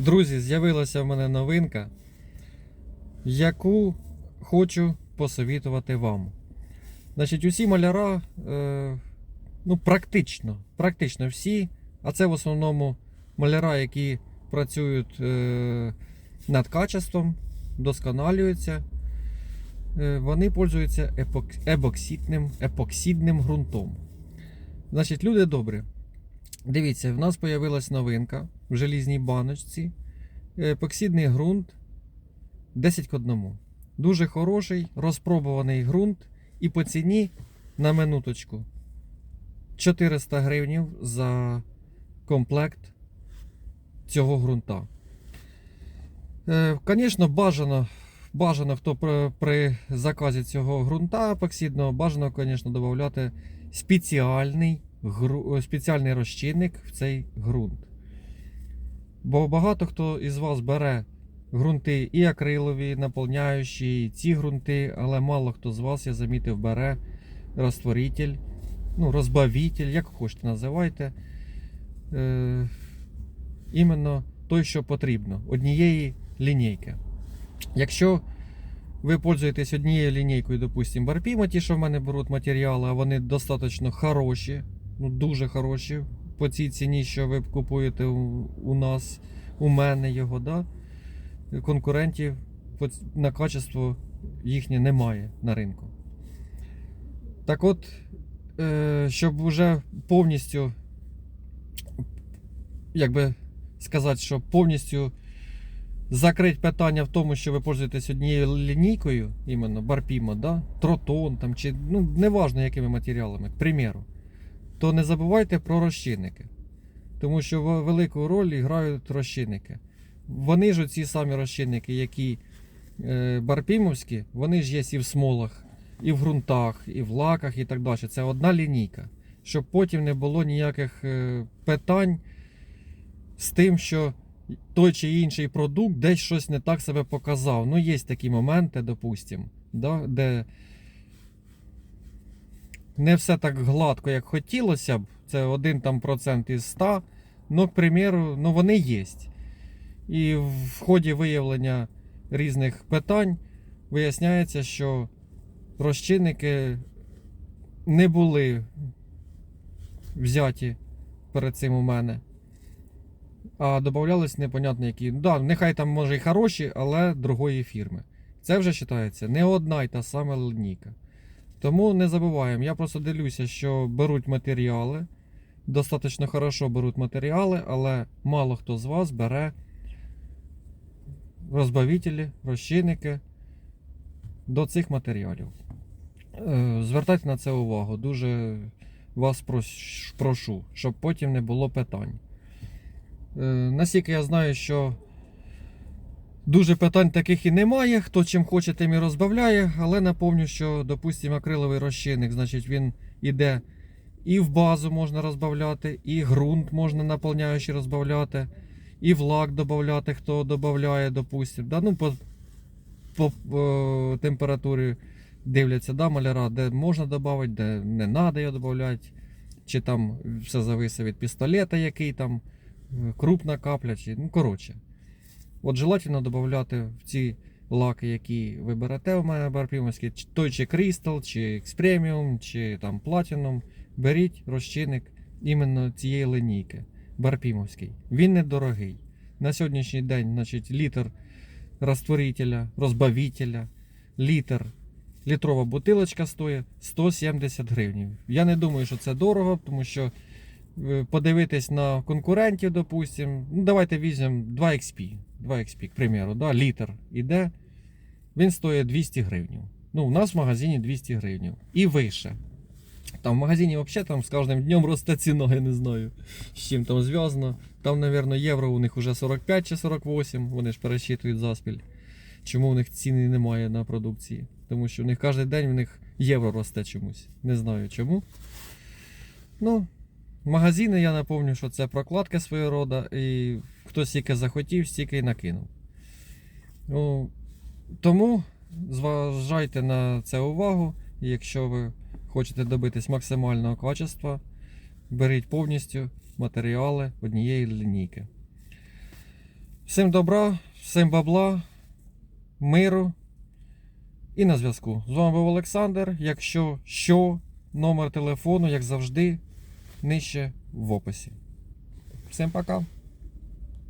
Друзі, з'явилася в мене новинка, яку хочу посовітувати вам. Значить, усі маляра, е, ну, практично, практично всі, а це в основному маляра, які працюють е, над качеством, досконалюються. Е, вони пользуються епоксидним ґрунтом. Значить, люди добрі. Дивіться, в нас з'явилась новинка в желізній баночці. Епоксидний ґрунт 10 к 1. Дуже хороший, розпробуваний ґрунт. І по ціні на минуточку 400 гривнів за комплект цього ґрунта. Звісно, бажано, бажано, хто при, заказі цього ґрунта епоксидного, бажано, звісно, додати спеціальний, спеціальний розчинник в цей ґрунт. Бо багато хто із вас бере ґрунти і акрилові, наповняючі, і ці ґрунти, але мало хто з вас, я замітив, бере розтворитель, ну, розбавитель, як хочете називайте. Е, іменно той, що потрібно, однієї лінійки. Якщо ви пользуєтесь однією лінійкою, допустимо, Барпіма, ті, що в мене беруть матеріали, а вони достатньо хороші, ну дуже хороші по цій ціні, що ви купуєте у, нас, у мене його, да? конкурентів на качество їхнє немає на ринку. Так от, е, щоб вже повністю, як би сказати, що повністю закрити питання в тому, що ви пользуєтесь однією лінійкою, іменно Барпіма, да? тротон там, чи ну, неважно якими матеріалами, к примеру, то не забувайте про розчинники. Тому що велику роль грають розчинники. Вони ж ці самі розчинники, які е, барпімовські, вони ж є і в смолах, і в ґрунтах, і в лаках, і так далі. Це одна лінійка. Щоб потім не було ніяких е, питань з тим, що той чи інший продукт десь щось не так себе показав. Ну, є такі моменти, допустимо, да, де не все так гладко, як хотілося б. Це один там процент із 100. Ну, к примеру, ну вони є. І в ході виявлення різних питань виясняється, що розчинники не були взяті перед цим у мене. А додавались непонятно які. Да, нехай там може і хороші, але другої фірми. Це вже вважається не одна й та сама лінійка. Тому не забуваємо, я просто дивлюся, що беруть матеріали, достатньо хорошо беруть матеріали, але мало хто з вас бере розбавителі, розчинники до цих матеріалів. Е, Звертайте на це увагу. Дуже вас прошу, щоб потім не було питань. Е, Наскільки я знаю, що дуже питань таких і немає. Хто чим хоче, тим і розбавляє. Але напомню, що, допустимо, акриловий розчинник, значить, він іде і в базу можна розбавляти, і ґрунт можна наповняючи розбавляти, і в лак додати, хто додає, допустимо. Да? Ну, по, по, е, температурі дивляться, да, маляра, де можна додати, де не треба його додати. Чи там все зависить від пістолета, який там е, крупна капля, чи ну коротше. От желательно додати в ці лаки, які ви берете у мене барпімовські, чи- той чи Crystal, чи X-Premium, чи там Platinum. Беріть розчинник іменно цієї линійки барпімовський. Він недорогий. На сьогоднішній день, значить, літр розтворителя, розбавителя, літр, літрова бутилочка стоїть 170 гривень. Я не думаю, що це дорого, тому що подивитись на конкурентів, допустим, ну давайте візьмемо 2XP, 2XP, к примеру, да, літр іде, він стоїть 200 гривень. Ну, у нас в магазині 200 гривень. І вище. Там в магазині взагалі там з кожним днем росте ціна, я не знаю, з чим там зв'язано. Там, мабуть, євро у них вже 45 чи 48, вони ж пересчитують заспіль. Чому у них ціни немає на продукції? Тому що у них кожен день в них євро росте чомусь. Не знаю чому. Ну, магазини, я напомню, що це прокладка свого роду, і хто стільки захотів, стільки й накинув. Ну, тому зважайте на це увагу. І Якщо ви хочете добитись максимального качества, беріть повністю матеріали однієї лінійки. Всім добра, всім бабла, миру і на зв'язку. З вами був Олександр. Якщо що, номер телефону, як завжди, нижче в описі. Всім пока!